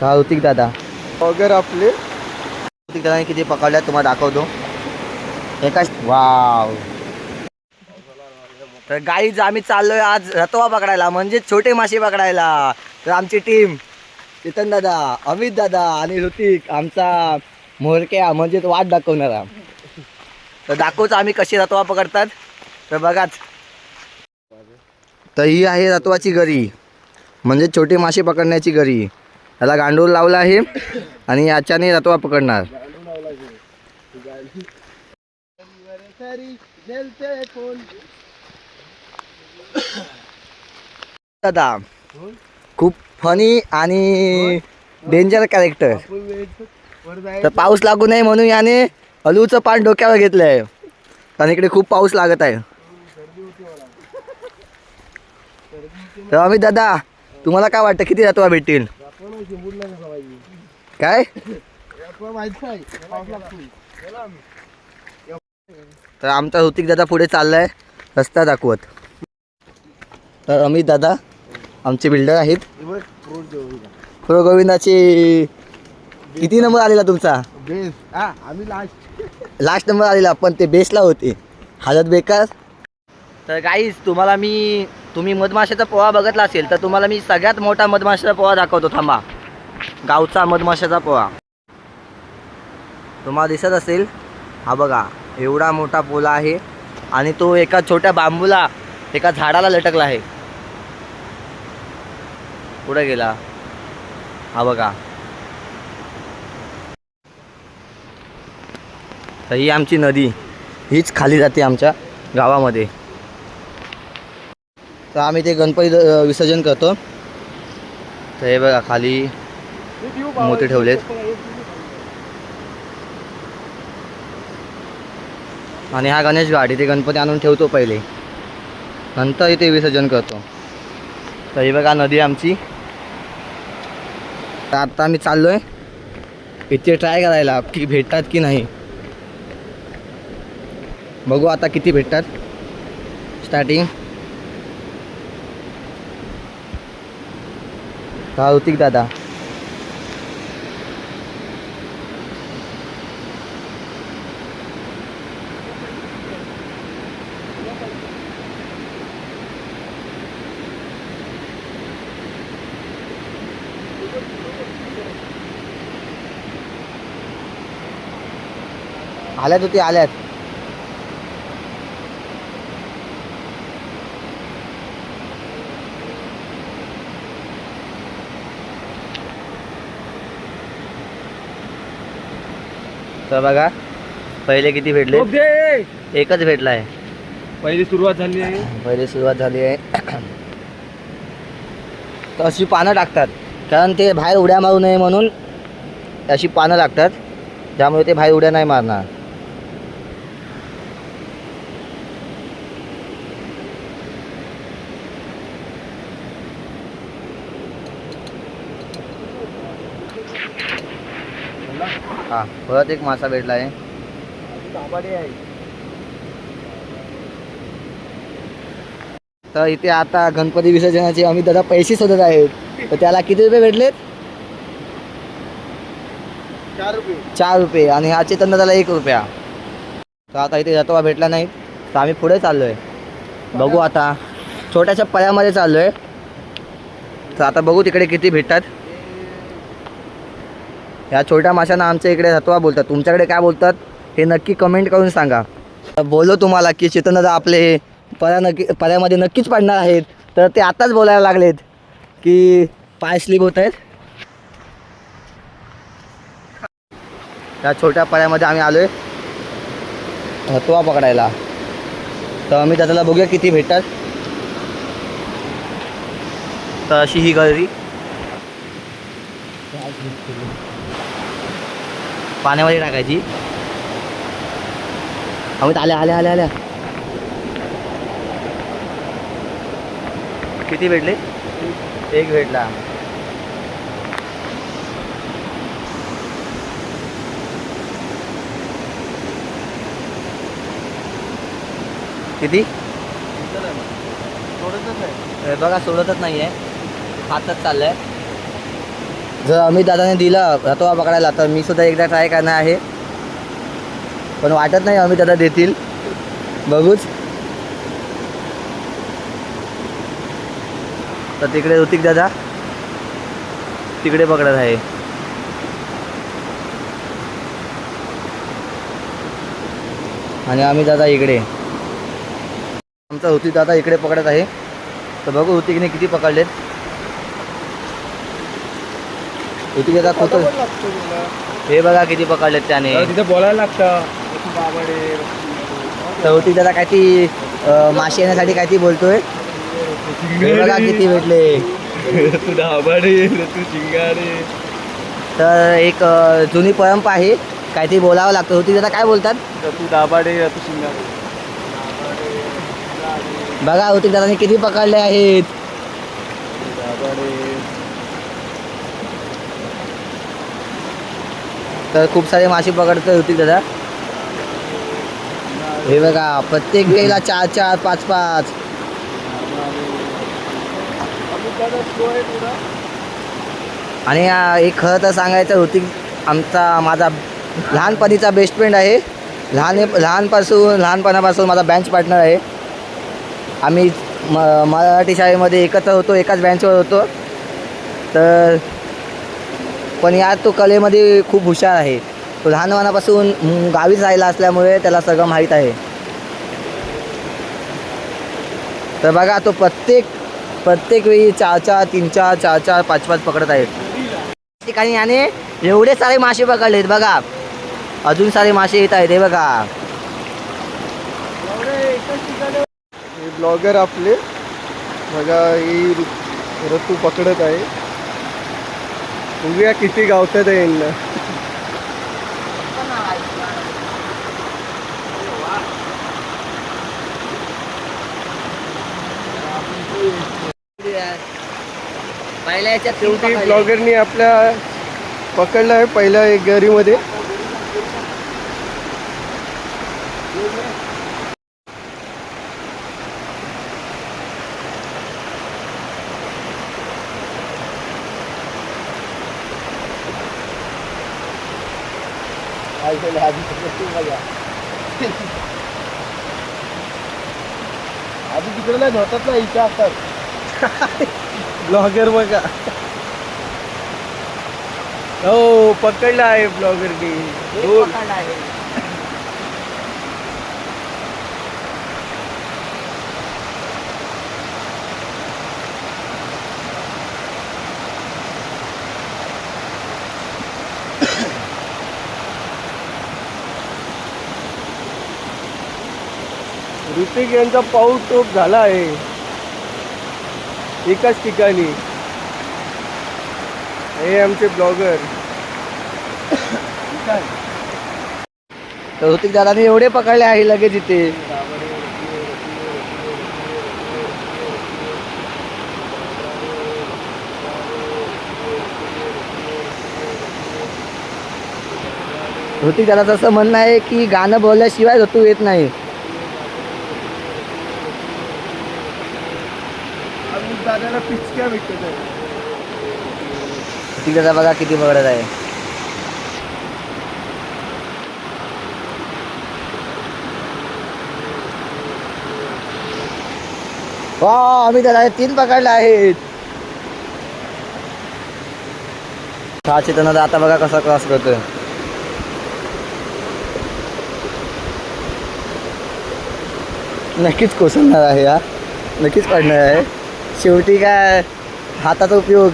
हा ऋतिक दादा. वगैरे आपले ऋतिक दादाने किती पकडल्या तुम्हाला दाखवतो. एका वाव. तर गाईज आम्ही चाललोय आज रतवा पकडायला म्हणजे छोटे मासे पकडायला. तर आमची टीम चेतन दादा अमित दादा आणि ऋतिक आमचा मोरक्या म्हणजे वाट दाखवणारा. तर दाखवतो आम्ही कशी रतवा पकडतात. तर बघाच. तर ही आहे रतवाची गरी म्हणजे छोटे मासे पकडण्याची गरी याला गांडूळ लावला आहे आणि याच्याने रतवा पकडणार. दादा खूप फनी आणि डेंजर कॅरेक्टर तर पाऊस लागू नये म्हणून याने अलूचं पान डोक्यावर घेतलं आहे आणि इकडे खूप पाऊस लागत आहे. तर अमित दादा तुम्हाला काय वाटतं? किती रतवा भेटतील? काय? तर आमचा ऋतिक दादा पुढे चाललाय रस्ता दाखवत. तर अमित दादा आमचे बिल्डर आहेत. प्रो गोविंदाचे किती नंबर आलेला तुमचा? आम्ही लास्ट लास्ट नंबर आलेला पण ते बेसला होते. हालत बेकार. तर गाईज तुम्हाला मी तुम्ही मधमाशाचा पोहा बघितला असेल तर तुम्हाला मी सगळ्यात मोठा मधमाशाचा पोहा दाखवतो थांबा. गावचा मधमाशाचा पोहा. तुम्हाला दिसत असेल हा बघा एवढा मोठा पोला आहे आणि तो एका छोट्या बांबूला एका झाडाला लटकला आहे. पुढे गेला. हा बघा. तर ही आमची नदी हीच खाली जाते आमच्या गावामध्ये. तर आम्ही ते गणपती विसर्जन करतो. तर हे बघा खाली मोती ठेवलेत. आणि हा गणेश घाट इथे गणपती आणून ठेवतो पहिले. नंतर इथे विसर्जन करतो. तर हे बघा नदी आमची. तर आता आम्ही चाललोय. इथे ट्राय करायला की भेटतात की नाही. बघू आता किती भेटतात. स्टार्टिंग हा ऋतिक दादा. आल्यात होती आल्यात. तर बघा पहिले किती भेटले? एकच भेटला आहे. पहिली सुरुवात झाली आहे. पहिले सुरुवात झाली आहे. तर अशी पानं टाकतात. कारण ते बाहेर उड्या मारू नये म्हणून अशी पानं लागतात त्यामुळे ते बाहेर उड्या नाही मारणार. हा परत एक मासा भेटला आहे. तर इथे आता गणपती विसर्जनाचे आम्ही दादा पैसे शोधत आहेत. तर त्याला किती रुपये भेटलेत? चार रुपये. चार रुपये. आणि हा चेतन दादाला एक रुपया. तर आता इथे रतवा भेटला नाही. तर आम्ही पुढे चाललो आहे बघू आता. छोट्याशा पळ्यामध्ये चाललो आहे तर आता बघू तिकडे किती भेटतात. ह्या छोट्या माशांना आमच्या इकडे हतवा बोलतात. तुमच्याकडे काय बोलतात हे नक्की कमेंट करून सांगा. तर बोललो तुम्हाला की चेतनदा आपले पर्या नक्की पळ्यामध्ये नक्कीच पडणार आहेत. तर ते आताच बोलायला लागलेत की पाय स्लिप होत आहेत. त्या छोट्या पळ्यामध्ये आम्ही आलोय. हतवा पकडायला. तर आम्ही त्याला बघूया किती भेटतात. तर अशी ही गळरी पाण्यामध्ये टाकायची. आम्ही आल्या आल्या आल्या आल्या. किती भेटले? एक भेटला. किती? सोडतच नाही. हे बघा सोडतच नाही आहे हातच चाललंय. जर अमित दादाने दिलं रतवा पकडायला तर मी सुद्धा एकदा ट्राय करणार आहे. पण वाटत नाही अमित दादा देतील. बघूच. तर तिकडे ऋतिक दादा. तिकडे पकडत आहे. आणि आम्ही दादा इकडे. आमचा ऋतिक दादा इकडे पकडत आहे. तर बघू ऋतिकने किती पकडलेत. दादा खूप हे बघा किती पकडलेत त्याने. तिथे बोलायला लागतं. बाबाडे तर ऋतिक दादा काय ती मासे येण्यासाठी काय ती बोलतोय. हे बघा किती भेटले. तू दाबाडे तू शिंगाडे तर एक जुनी परंपरा आहे. काय ती बोलावं लागतं. ऋतिक दादा काय बोलतात? तू दाबाडे तू शिंगाडे बघा ऋतिक दादाने किती पकडले आहेत. तर खूप सारे मासे पकडत होती दादा. हे बघा प्रत्येक वेळेला चार चार पाच पाच. आणि एक खरं तर सांगायचं ऋतिक आमचा माझा लहानपणीचा बेस्ट फ्रेंड आहे. लहान लहानपासून लहानपणापासून माझा बँच पार्टनर आहे. आम्ही म मराठी शाळेमध्ये एकत्र होतो एकाच बँचवर होतो. तर पण यात तो कलेमध्ये खूप हुशार आहे. तो लहानपणापासून गावीच राहिला असल्यामुळे त्याला सगळं माहीत आहे. तर बघा तो प्रत्येक प्रत्येक वेळी चार चार तीन चार चार चार पाच पाच पकडत आहेत ठिकाणी याने एवढे सारे मासे पकडलेत बघा. अजून सारे मासे येत आहेत हे बघा. हे ब्लॉगर आपले. बघा ही ऋतू पकडत आहे. बघूया किती गावतात यांना पहिल्या याच्यात शेवटी. ब्लॉगरनी आपल्या पकडलं आहे पहिल्या एक गरीमध्ये आधी तिकडे नाही धोतात ना इथे असतात. ब्लॉगर बघा. हो पकडला आहे ब्लॉगरनी एक दोन यांचा पाऊल टोप झाला आहे. एकाच ठिकाणी. हे आमचे ब्लॉगर. तर ऋतिक दादाने एवढे पकडले आहे लगेच इथे. ऋतिक दादाचं असं म्हणणं आहे की गाणं बोलल्याशिवाय ऋतू येत नाही दादाला पिचक्या विकत आहे ऋतिक बघा किती पकडत आहे. वा आम्ही त्याला तीन पकडले आहेत. हा चेतन आता बघा कसा क्रॉस करतोय. नक्कीच कोसळणार आहे हा नक्कीच पडणार आहे. शेवटी काय हाताचा उपयोग?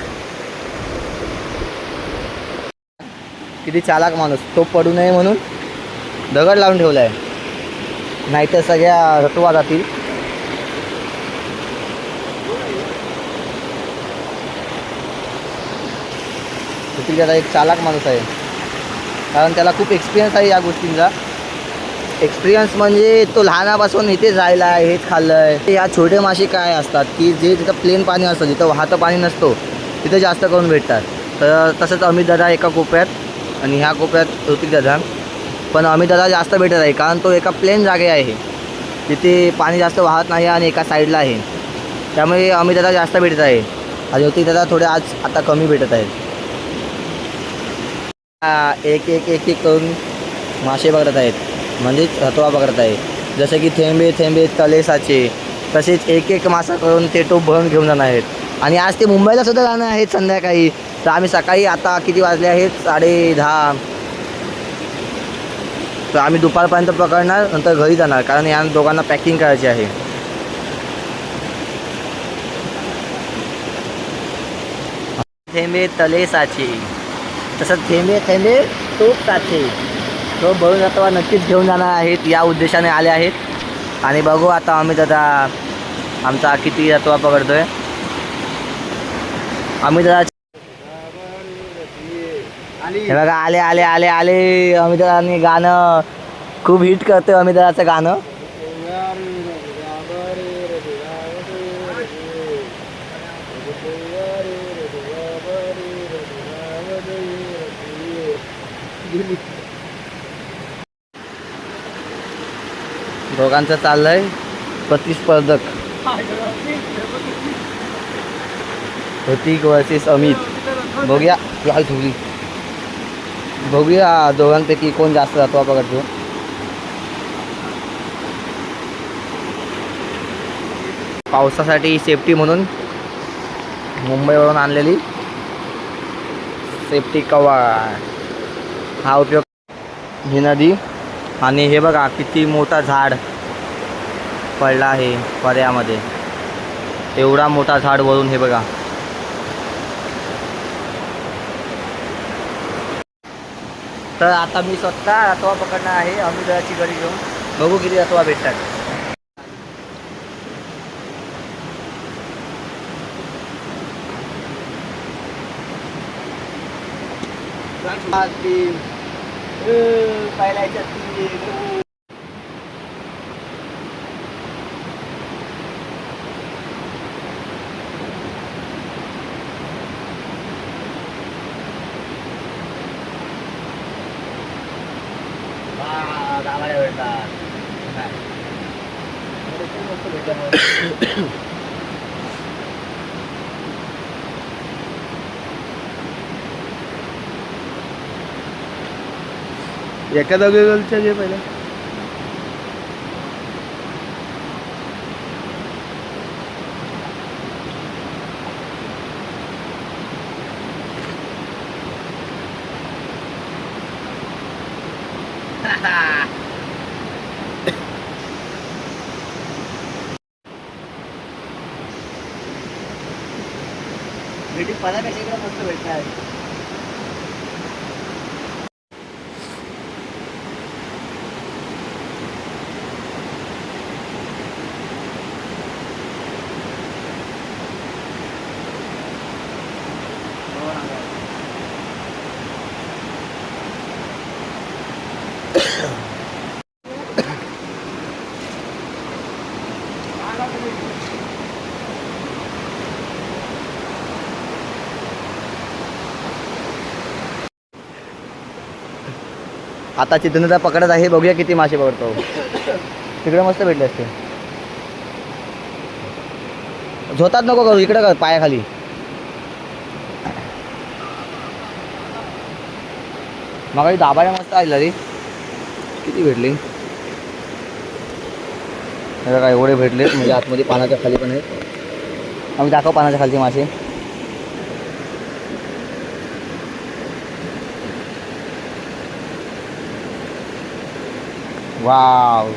किती चालाक माणूस तो पडू नये म्हणून दगड लावून ठेवला आहे नाहीतर सगळ्या रतवा जातील. एक चालाक माणूस आहे. कारण त्याला खूप एक्सपिरियन्स आहे या गोष्टींचा. एक्सपिरियन्स म्हणजे तो लहानापासून इथेच राहिला आहे हेच खाल्लं आहे ह्या छोटे मासे काय असतात की जे तिथं प्लेन पाणी असतं जिथं वाहतं पाणी नसतो तिथे जास्त करून भेटतात. तर तसंच अमित दादा एका कोपऱ्यात आणि ह्या कोपऱ्यात ऋतिक दादा. पण अमित दादा जास्त भेटत आहे कारण तो एका प्लेन जागे आहे. तिथे पाणी जास्त वाहत नाही आणि एका साईडला आहे. त्यामुळे अमित दादा जास्त भेटत आहे. आणि ऋतिक दादा थोडे आज आता कमी भेटत आहेत. एक एक एक एक करून मासे पकडत आहेत. म्हणजेच हतवा पकडत आहे. जसं की थेंबे थेंबे तलेसाचे तसेच एक एक मासा करून ते टोप भरून घेऊन जाणार आहेत. आणि आज ते मुंबईला सुद्धा जाणार आहेत संध्याकाळी. तर आम्ही सकाळी आता किती वाजले आहेत? साडे दहा. तर आम्ही दुपारपर्यंत पकडणार नंतर घरी जाणार. कारण या दोघांना पॅकिंग करायची आहे. थेंबे तले साचे. तसं थेंबे थेंबे तोप साचे. तो भरून आता नक्कीच घेऊन जाणार आहेत या उद्देशाने आले आहेत. आणि बघू आता आम्ही दादा आमचा किती जातवा पकडतोय. आम्ही दादा हे बघा आले आले आले आले. अमित दादांनी गाणं खूप हिट करतोय अमित दादाचं गाणं. दोघांचं चाललंय प्रतिस्पर्धक. प्रतीक वर्सेस अमित. बघूया. लाल धुली बघूया दोघांपैकी कोण जास्त जातो पकडतो पावसासाठी सेफ्टी म्हणून मुंबईवरून आणलेली सेफ्टी कवा हा उपयोग ही नदी आणि हे बघा किती मोठा झाड पडला आहे पर्यामध्ये. एवढा मोठा झाड वरून हे बघा. तर आता मी स्वतः रतवा पकडणार आहे अमिताची घरी घेऊन. बघू किती रतवा भेटतात. คือไปอะไรจะดีว้าวทำอะไรเลยตาไม่ได้พูดว่าสุดยอด एका दोघे जे पहिला भेटी पाण्यापेक्षा इकडे मस्त भेटतात आता चितनदा पकडत आहे बघूया किती मासे पकडतो. तिकडे मस्त भेटले असते. झोतात नको करू इकडं कर पायाखाली. मग दाबाया मस्त आलेला रे. किती भेटली? काय एवढे भेटले म्हणजे आतमध्ये पानाच्या खाली पण आहेत. आम्ही दाखव पानाच्या खालचे मासे. वाव.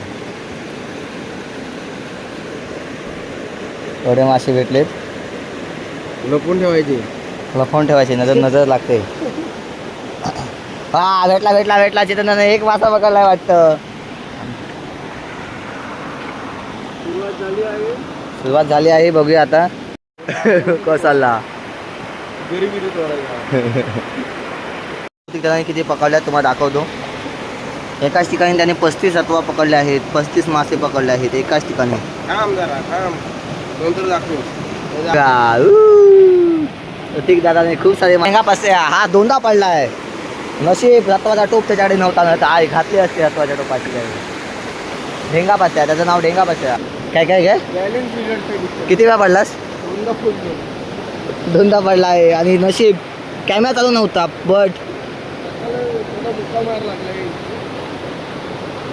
एवढे मासे भेटलेत. लपून ठेवायची. लपवून ठेवायचे नजर नजर लागते. हा भेटला भेटला भेटला. चेतन एक मासा पकडलाय वाटतं. सुरुवात झाली आहे. सुरुवात झाली आहे बघूया आता. कसाला गरिबी किती पकडल्या तुम्हाला दाखवतो. एकाच ठिकाणी त्याने पस्तीस अथवा पकडले आहेत पस्तीस मासे पकडले आहेत एकाच ठिकाणी. थांब जरा थांब. नंतर दाखव. ठीक दादाने खूप सारे महंगा पसते हा दोनदा पडलाय. नशीब रत्वाचा टोप त्याच्याकडे नव्हता. ना आई घातली असते रत्वाच्या टोपाची ढेंगा पास्या त्याचं नाव ढेंगा पास्या काय काय काय? किती वेळा पडलास? दोनदा पडला आहे आणि नशीब कॅमेरा चालू नव्हता बट मुक्का मार लागला काही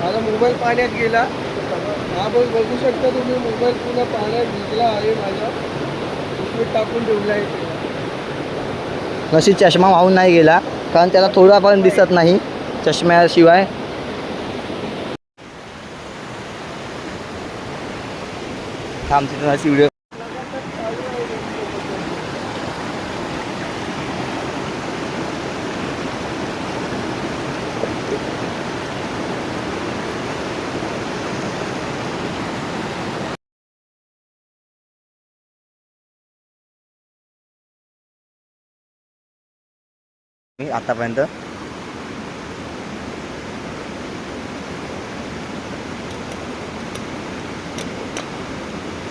माझा मोबाईल पाण्यात गेला. हा बोल बघू शकता तुम्ही मोबाईल पुन्हा पाण्यात घेतला आहे माझा लिक्विड टाकून ठेवला आहे. नशी चष्मा वाहून नाही गेला कारण त्याला थोडा पण दिसत नाही चष्म्याशिवाय. थांबते अशी व्हिडिओ मी आतापर्यंत.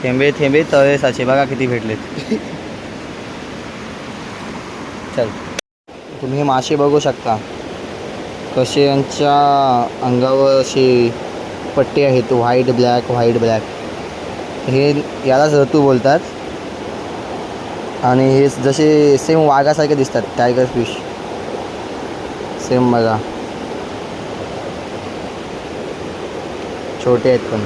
थेंबे थेंबे तळे साचे बघा किती भेटलेत. चल. तुम्ही मासे बघू शकता. कसे यांच्या अंगावर असे पट्टे आहेत व्हाईट ब्लॅक व्हाईट ब्लॅक हे यालाच ऋतू बोलतात. आणि हे जसे सेम वाघासारखे दिसतात टायगर फिश सेम बघा. छोटे आहेत पण.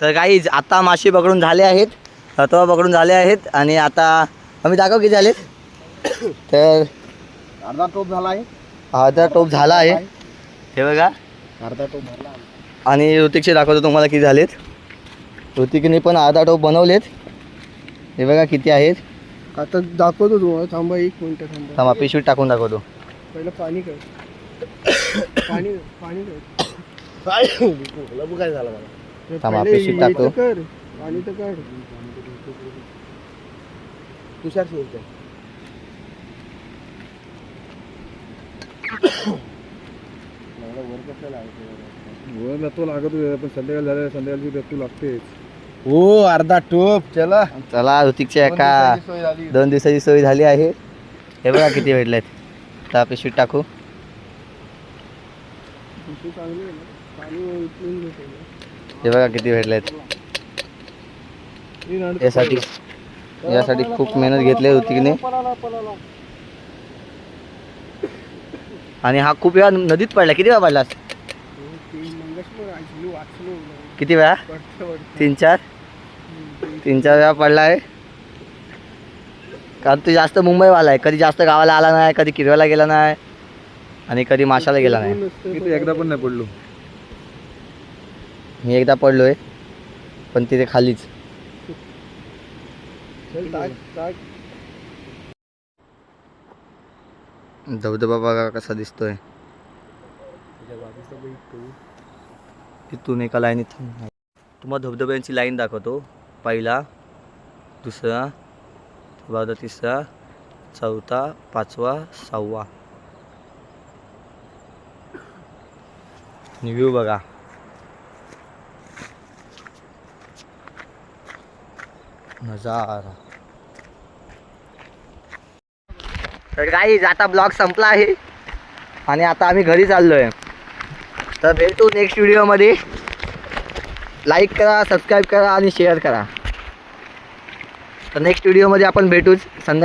तर काही आता मासे पकडून झाले आहेत रतवा पकडून झाले आहेत आणि आता आम्ही दाखव किती झालेत. तर अर्धा टोप झाला आहे. अर्धा टोप झाला आहे. हे बघा. अर्धा टोप आहे. आणि ऋतिकचे दाखवतो तुम्हाला किती झालेत. ऋतिकने पण अर्धा टोप बनवलेत. हे बघा किती आहेत. आता दाखवतो तुम्हाला. थांबा एक मिनिट थांबा. थांबा पिशवीत टाकून दाखवतो. पहिलं पाणी कर. पाणी पाणी कर. काय झालं मला. थांबा, पहिले पिशवीत हे टाकतो. तर कर. पाणी तर काढ. तुषार शिवते वर रत्तो लागत होते पण संध्याकाळ झालं संध्याकाळची रत्तू लागतेच. हो अर्धा टोप चला. चला ऋतिकच्या एका दोन दिवसाची सोय झाली आहे. हे बघा किती भेटलेत. तर पिशवीत टाकू. हे बघा किती भेटलेत. यासाठी यासाठी खूप मेहनत घेतली ऋतिकने. आणि हा खूप वेळा नदीत पडला. किती वेळा पडला किती वेळा? तीन चार? तीन चार वेळा पडला आहे. कारण तू जास्त मुंबईवाला आहे. कधी जास्त गावाला आला नाही कधी किरव्याला गेला नाही आणि कधी माशाला गेला नाही. एकदा पण नाही पडलो. मी एकदा पडलोय पण तिथे खालीच. धबधबा बघा कसा दिसतोय. तिथून एका लाईनीत थांब. तुम्हाला धबधब्यांची लाईन दाखवतो. पहिला दुसरा बारा तिसरा चौथा पाचवा सहावा. व्ह्यू बघा. नजारा. तर काही आता ब्लॉग संपला आहे. आणि आता आम्ही घरी चाललोय. तर भेटू नेक्स्ट व्हिडिओमध्ये लाईक करा सबस्क्राईब करा आणि शेअर करा. तर नेक्स्ट व्हिडिओमध्ये आपण भेटूच. संध्या